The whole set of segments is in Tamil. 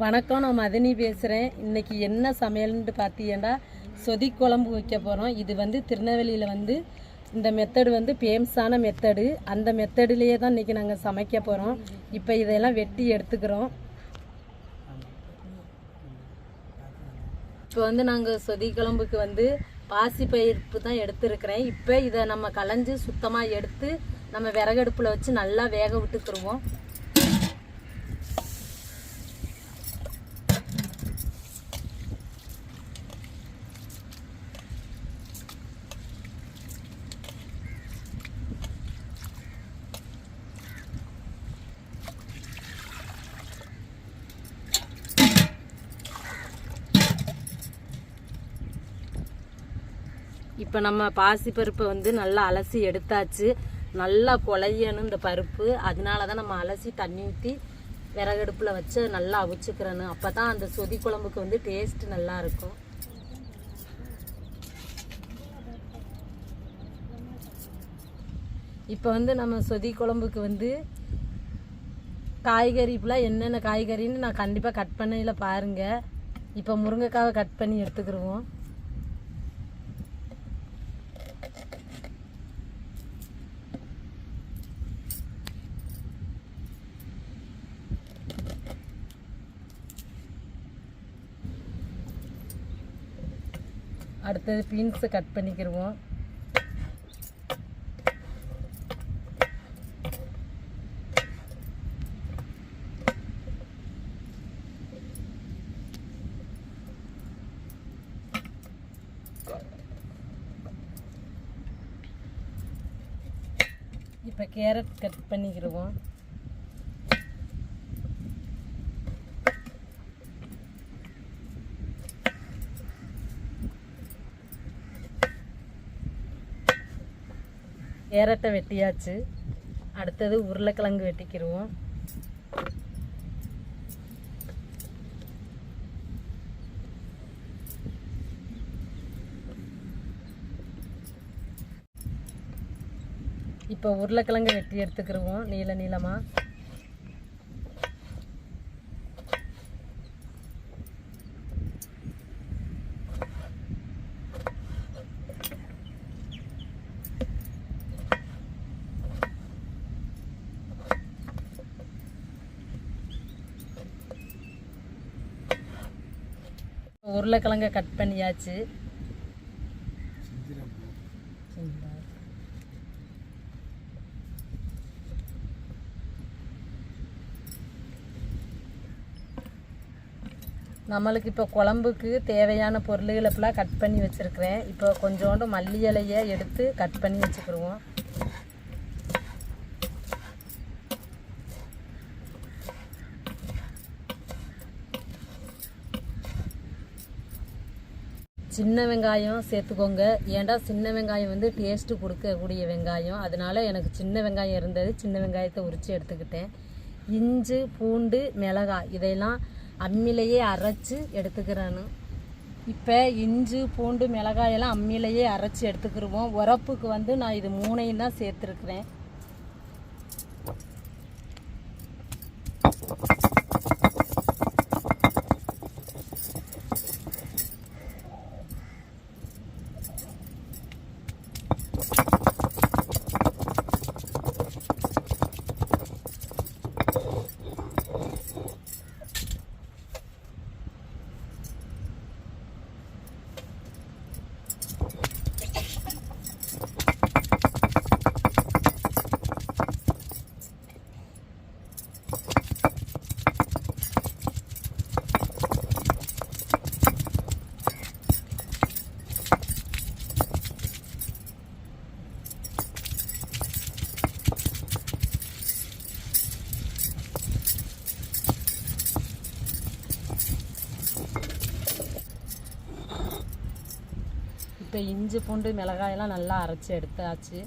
வணக்கம் நான் மதினி பேசுகிறேன் இன்னைக்கு என்ன சமையல்னு பார்த்தீங்கன்னா சொதி குழம்பு வைக்க போகிறோம் இது வந்து திருநெல்வேலியில் வந்து இந்த மெத்தடு வந்து ஃபேமஸான மெத்தடு அந்த மெத்தடுலேயே தான் இன்றைக்கி நாங்கள் சமைக்க போகிறோம் இப்போ இதையெல்லாம் வெட்டி எடுத்துக்கிறோம். இப்போ வந்து நாங்கள் சொதி குழம்புக்கு வந்து பாசி பயிர்ப்பு தான் எடுத்துருக்கிறேன். இப்போ இதை நம்ம களைஞ்சு சுத்தமாக எடுத்து நம்ம விறகடுப்பில் வச்சு நல்லா வேக விட்டுக்கிருவோம். இப்போ நம்ம பாசி பருப்பை வந்து நல்லா அலசி எடுத்தாச்சு. நல்லா குழையணும் இந்த பருப்பு. அதனால தான் நம்ம அலசி தண்ணி ஊற்றி விறகடுப்பில் வச்சு நல்லா அவிச்சுக்கிறணும். அப்போ தான் அந்த சொதி குழம்புக்கு வந்து டேஸ்ட் நல்லா இருக்கும். இப்போ வந்து நம்ம சொதி குழம்புக்கு வந்து காய்கறி இப்பெல்லாம் என்னென்ன காய்கறின்னு நான் கண்டிப்பாக கட் பண்ணையில் பாருங்கள் இப்போ முருங்கைக்காவை கட் பண்ணி எடுத்துக்கிடுவோம் அடுத்தது பீன்ஸை கட் பண்ணிக்கிடுவோம் இப்போ கேரட் கட் பண்ணிக்கிடுவோம் கேரட்டை வெட்டியாச்சு. அடுத்தது உருளைக்கிழங்கு வெட்டிக்கிடுவோம். இப்போ உருளைக்கிழங்கு வெட்டி எடுத்துக்கிடுவோம். நீள நீளமாக உருளைக்கிழங்க கட் பண்ணியாச்சு. நம்மளுக்கு இப்போ குழம்புக்கு தேவையான பொருள்களை ஃபுல்லாக கட் பண்ணி வச்சுருக்கிறேன். இப்போ கொஞ்சோண்டு மல்லி இலையை எடுத்து கட் பண்ணி வச்சுக்கிடுவோம். சின்ன வெங்காயம் சேர்த்துக்கோங்க. ஏன்டா சின்ன வெங்காயம் வந்து டேஸ்ட்டு கொடுக்கக்கூடிய வெங்காயம்? அதனால எனக்கு சின்ன வெங்காயம் இருந்தது. சின்ன வெங்காயத்தை உரித்து எடுத்துக்கிட்டேன். இஞ்சி பூண்டு மிளகாய் இதையெல்லாம் அம்மிலேயே அரைச்சி எடுத்துக்கிறேன்னு. இப்போ இஞ்சி பூண்டு மிளகாயெல்லாம் அம்மிலேயே அரைச்சி எடுத்துக்கிருவோம். உரப்புக்கு வந்து நான் இது மூணையும் தான் சேர்த்துருக்குறேன். இஞ்சி பூண்டு மிளகாயெல்லாம் நல்லா அரைச்சி எடுத்தாச்சு.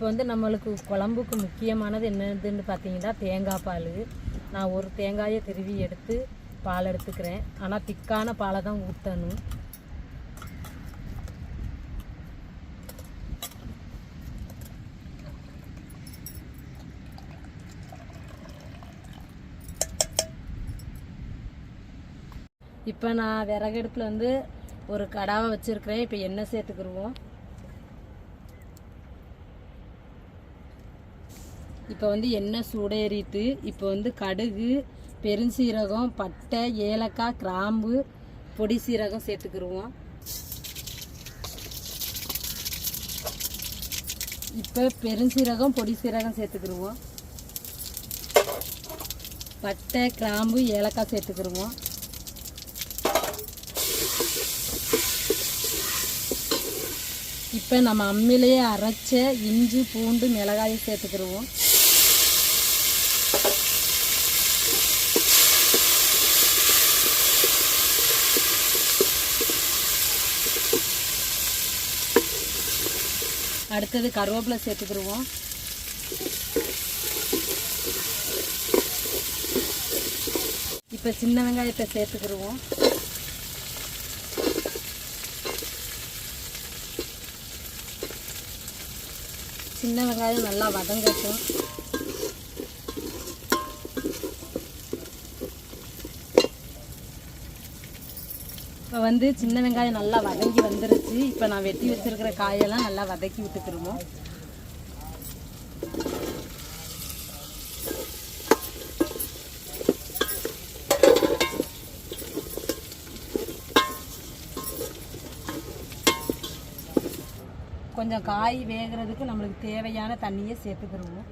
இப்போ வந்து நம்மளுக்கு குழம்புக்கு முக்கியமானது என்னதுன்னு பார்த்தீங்கன்னா தேங்காய் பால். நான் ஒரு தேங்காயை திருவி எடுத்து பால் எடுத்துக்கிறேன். ஆனால் திக்கான பாலை தான் ஊற்றணும் இப்போ நான் விறகடுப்பில் வந்து ஒரு கடாவை வச்சுருக்கிறேன். இப்போ எண்ணெய் சேர்த்துக்கிடுவோம் இப்போ வந்து எண்ணெய் சூடேறிட்டு இப்போ வந்து கடுகு பெருஞ்சீரகம் பட்டை ஏலக்காய் கிராம்பு பொடி சீரகம் சேர்த்துக்கிருவோம். இப்போ பெருஞ்சீரகம் பொடி சீரகம் சேர்த்துக்கிடுவோம் பட்டை கிராம்பு ஏலக்காய் சேர்த்துக்கிடுவோம் இப்போ நம்ம அம்மிலேயே அரைச்ச இஞ்சி பூண்டு மிளகாயை சேர்த்துக்கிடுவோம் அடுத்தது கருவேப்பிலை சேர்த்துக்கிருவோம். இப்போ சின்ன வெங்காயத்தை சேர்த்துக்கிடுவோம் சின்ன வெங்காயம் நல்லா வதங்கட்டும். இப்போ வந்து சின்ன வெங்காயம் நல்லா வதங்கி வந்துருச்சு. இப்போ நான் வெட்டி வச்சிருக்கிற காயெல்லாம் நல்லா வதக்கி விட்டுக்கிருவோம் கொஞ்சம் காய் வேகிறதுக்கு நம்மளுக்கு தேவையான தண்ணியை சேர்த்துக்கிருவோம்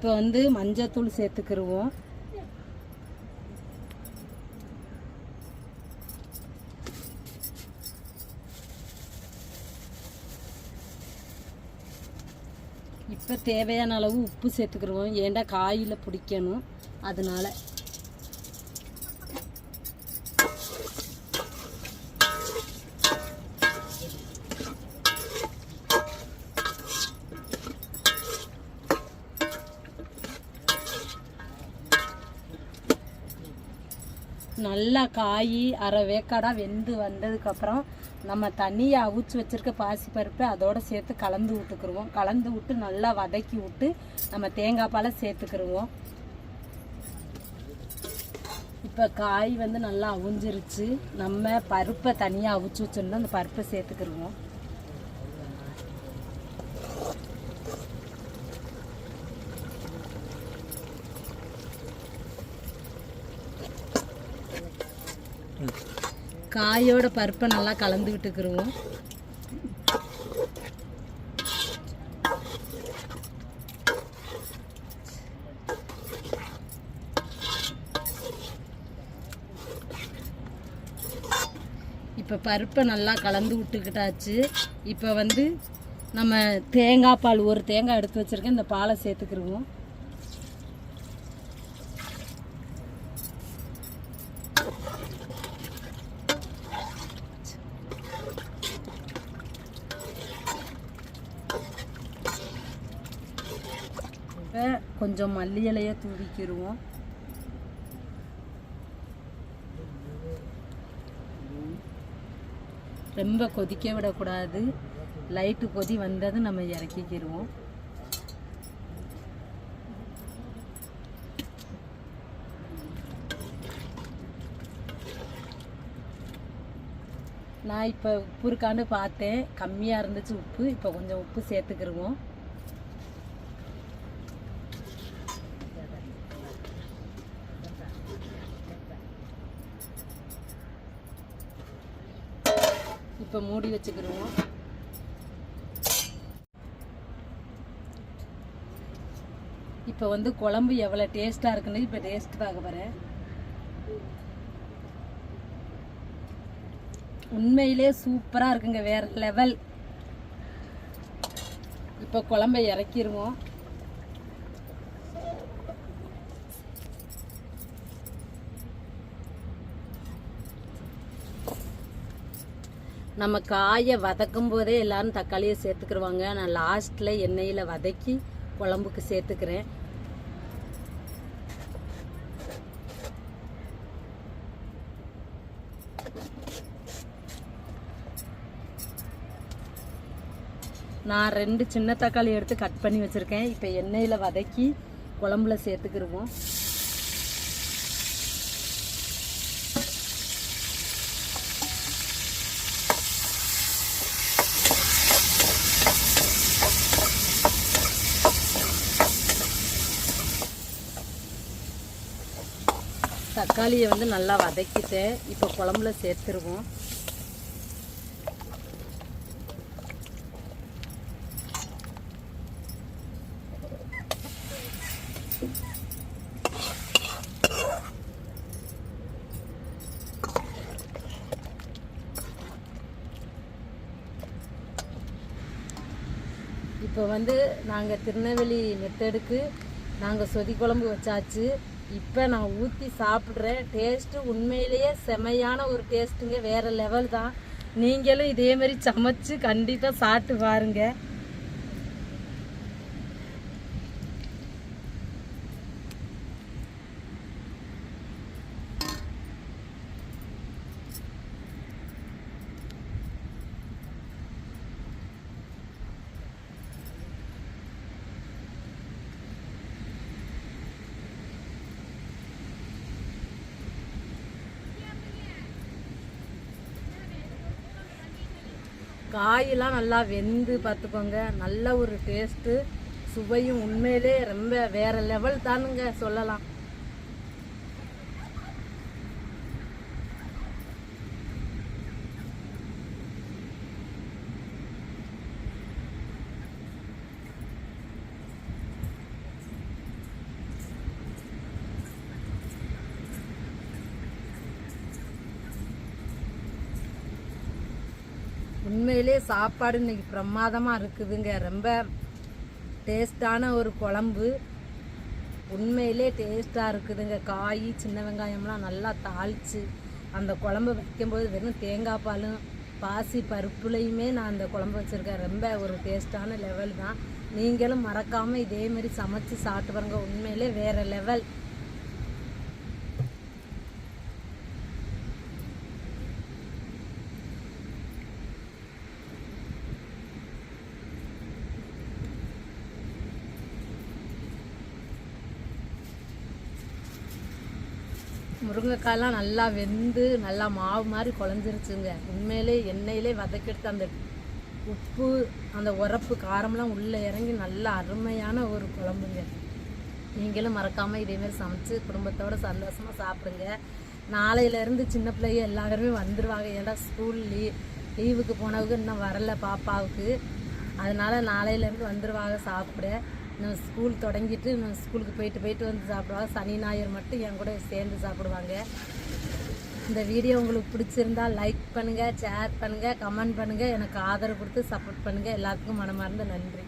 இப்போ வந்து மஞ்சத்தூள் சேர்த்துக்கிருவோம். இப்போ தேவையான அளவு உப்பு சேர்த்துக்கிருவோம். ஏன்டா காயில் பிடிக்கணும். அதனால நல்லா காய் அரை வேக்காடாக வெந்து வந்ததுக்கப்புறம் நம்ம தண்ணியை அவிச்சு வச்சிருக்க பாசிப்பருப்பை அதோட சேர்த்து கலந்து விட்டுக்குருவோம். கலந்து விட்டு நல்லா வதக்கி விட்டு நம்ம தேங்காய் பாலை சேர்த்துக்கிருவோம். இப்போ காய் வந்து நல்லா அவிஞ்சிருச்சு. நம்ம பருப்பை தனியாக அவிச்சு வச்சுருந்தோம் அந்த பருப்பை சேர்த்துக்கிருவோம். காயோட பருப்பை நல்லா கலந்து விட்டுக்கிருவோம். இப்போ பருப்பை நல்லா கலந்து விட்டுக்கிட்டாச்சு. இப்போ வந்து நம்ம தேங்காய் பால் ஒரு தேங்காய் எடுத்து வச்சுருக்கேன். இந்த பாலை சேர்த்துக்கிருவோம் இப்போ கொஞ்சம் மல்லி இலையை தூவிக்கிடுவோம் ரொம்ப கொதிக்க விடக்கூடாது. லைட்டு கொதி வந்ததும் நம்ம இறக்கிக்கிடுவோம் நான் இப்போ உப்பு இருக்கான்னு பார்த்தேன். கம்மியாக இருந்துச்சு உப்பு. இப்போ கொஞ்சம் உப்பு சேர்த்துக்கிருவோம். இப்போ மூடி வச்சுக்கிடுவோம் இப்போ வந்து குழம்பு எவ்வளோ டேஸ்ட்டாக இருக்குன்னு இப்போ டேஸ்ட் பார்க்க போகிறேன் உண்மையிலே சூப்பராக இருக்குங்க வேறு லெவல் இப்போ குழம்பை இறக்கிடுவோம் நம்ம காயை வதக்கும் போதே எல்லாரும் தக்காளியை சேர்த்துக்கிடுவாங்க நான் லாஸ்ட்டில் எண்ணெயில் வதக்கி குழம்புக்கு சேர்த்துக்கிறேன். நான் ரெண்டு சின்ன தக்காளி எடுத்து கட் பண்ணி வச்சுருக்கேன். இப்போ எண்ணெயில் வதக்கி குழம்புல சேர்த்துக்கிருவோம். தக்காளியை வந்து நல்லா வதக்கிட்டேன் இப்போ குழம்புல சேர்த்துருவோம். இப்போ வந்து நாங்கள் திருநெல்வேலி மெத்தடுக்கு நாங்கள் சொதி குழம்பு வச்சாச்சு. இப்போ நான் ஊற்றி சாப்பிட்றேன். டேஸ்ட்டு உண்மையிலேயே செமையான ஒரு டேஸ்ட்டுங்க வேறு லெவல் தான். நீங்களும் இதே மாதிரி சமைச்சு கண்டிப்பாக சாப்பிட்டு பாருங்கள் காயெல்லாம் நல்லா வெந்து பார்த்துக்கோங்க. நல்ல ஒரு டேஸ்ட்டு சுவையும் உண்மையிலே ரொம்ப வேற லெவல் தானுங்க சொல்லலாம். உண்மையிலே சாப்பாடு இன்றைக்கி பிரமாதமாக இருக்குதுங்க. ரொம்ப டேஸ்டான ஒரு குழம்பு. உண்மையிலே டேஸ்ட்டாக இருக்குதுங்க. காய் சின்ன வெங்காயம்லாம் நல்லா தாளித்து அந்த குழம்பு வைக்கும்போது வெறும் தேங்காய் பாலும் பாசி பருப்புலையுமே நான் அந்த குழம்பு வச்சுருக்கேன். ரொம்ப ஒரு டேஸ்ட்டான லெவல் தான். நீங்களும் மறக்காமல் இதேமாரி சமைச்சு சாப்பிட்டு பாருங்க. உண்மையிலே வேறு லெவல் முருங்கைக்காயெல்லாம் நல்லா வெந்து நல்லா மாவு மாதிரி குழஞ்சிருச்சுங்க. உண்மையிலே எண்ணெயிலே வதக்கெடுத்து அந்த உப்பு அந்த உரப்பு காரம்லாம் உள்ளே இறங்கி நல்ல அருமையான ஒரு குழம்புங்க. நீங்களும் மறக்காமல் இதேமாரி சமைச்சு குடும்பத்தோடு சந்தோஷமாக சாப்பிடுங்க. நாளையிலேருந்து சின்ன பிள்ளைங்க எல்லாருமே வந்துடுவாங்க ஏன்னா ஸ்கூல் லீ லீவுக்கு போனவங்க இன்னும் வரல பாப்பாவுக்கு. அதனால் நாளையிலேருந்து வந்துடுவாங்க சாப்பிட. நான் ஸ்கூல் தொடங்கிட்டு நான் ஸ்கூலுக்கு போயிட்டு போயிட்டு வந்து சாப்பிடுவாங்க சனி ஞாயிறு மட்டும் என் கூட சேர்ந்து சாப்பிடுவாங்க. இந்த வீடியோ உங்களுக்கு பிடிச்சிருந்தா லைக் பண்ணுங்கள் ஷேர் பண்ணுங்கள் கமெண்ட் பண்ணுங்கள் எனக்கு ஆதரவு கொடுத்து சப்போர்ட் பண்ணுங்கள் எல்லாத்துக்கும் மனமார்ந்த நன்றி.